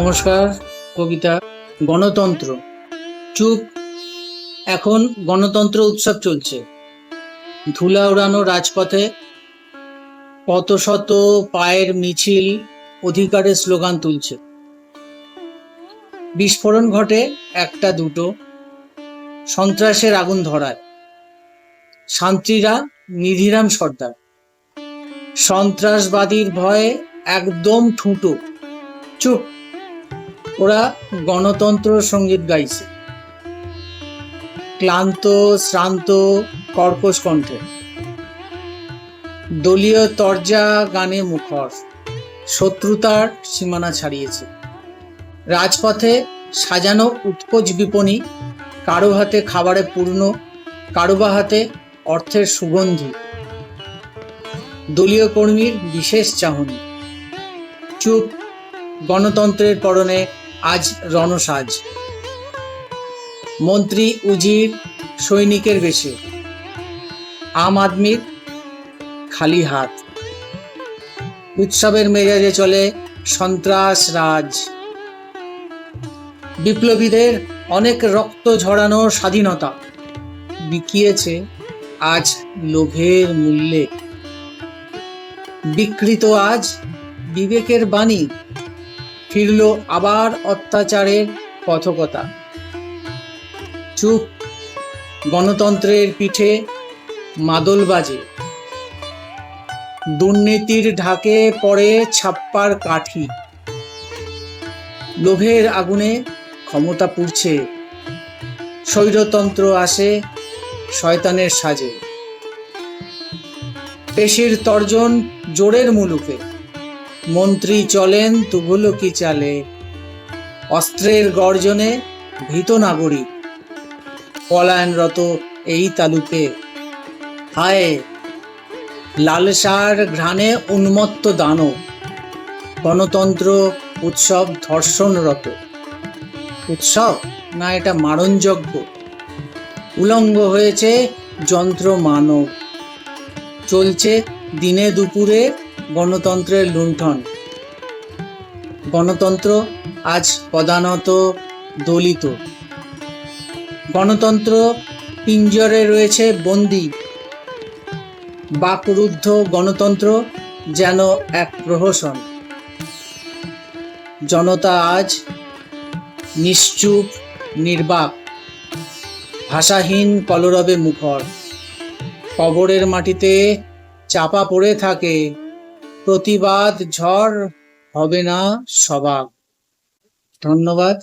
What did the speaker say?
নমস্কার, কবিতা গণতন্ত্র। চুপ। এখন গণতন্ত্র উৎসব চলছে। ধুলা উড়ানো রাজপথে কত শত পায়ের মিছিল অধিকারের স্লোগান তুলছে। বিস্ফোরণ ঘটে একটা দুটো। সন্ত্রাসের আগুন ধরায়। শান্তিরা নিধিরাম সর্দার। সন্ত্রাসবাদীর ভয়ে একদম ঠুঁটো। চুপ। ওরা গণতন্ত্র সংগীত গাইছে। ক্লান্ত, শ্রান্ত, কর্কশ কণ্ঠে। দলীয় তরজা গানে মুখর। শত্রুতার সীমানা ছাড়িয়েছে। রাজপথে সাজানো উৎকোচ বিপণী কারও হাতে খাবারে পূর্ণ, কারও বা হাতে অর্থের সুগন্ধি। দলীয় কর্মীর বিশেষ চাহনি। চুপ গণতন্ত্রের পরনে আজ রণসাজ। মন্ত্রী উজির সৈনিকের বেশে। আম আদমির খালি হাত। উৎসবের মেজাজে চলে সন্ত্রাস রাজ। বিপ্লবীদের অনেক রক্ত ঝরানো স্বাধীনতা। বিকিয়েছে আজ লোভের মূল্যে। বিকৃত আজ বিবেকের বাণী ফিরল আবার অত্যাচারের কথকতা চুপ, গণতন্ত্রের পিঠে মাদল বাজে। দুর্নীতির ঢাকে পড়ে ছাপ্পার কাঠি। লোভের আগুনে ক্ষমতা পুড়ছে। স্বৈরতন্ত্র আসে শয়তানের সাজে। পেশির তর্জন জোরের মুলুকে। মন্ত্রী চলেন, তুঘলকি চালে। অস্ত্রের গর্জনে ভীত নাগরিক। পলায়নরত এই তালুকে। হায়, লালসার ঘ্রাণে উন্মত্ত দানব। গণতন্ত্র উৎসব ধর্ষণরত। উৎসব না এটা মারণযজ্ঞ উলঙ্গ হয়েছে যন্ত্র মানব চলছে দিনে দুপুরে গণতন্ত্রের লুণ্ঠন। গণতন্ত্র আজ প্রধানত দলিত। গণতন্ত্র পিঞ্জরে রয়েছে বন্দি। বাকরুদ্ধ গণতন্ত্র যেন এক প্রহসন। জনতা আজ নিশ্চুপ, নির্বাক, ভাষাহীন কলরবে মুখর। কবরের মাটিতে চাপা পড়ে থাকে প্রতিবাদ ঝড় হবে না সবাক। ধন্যবাদ।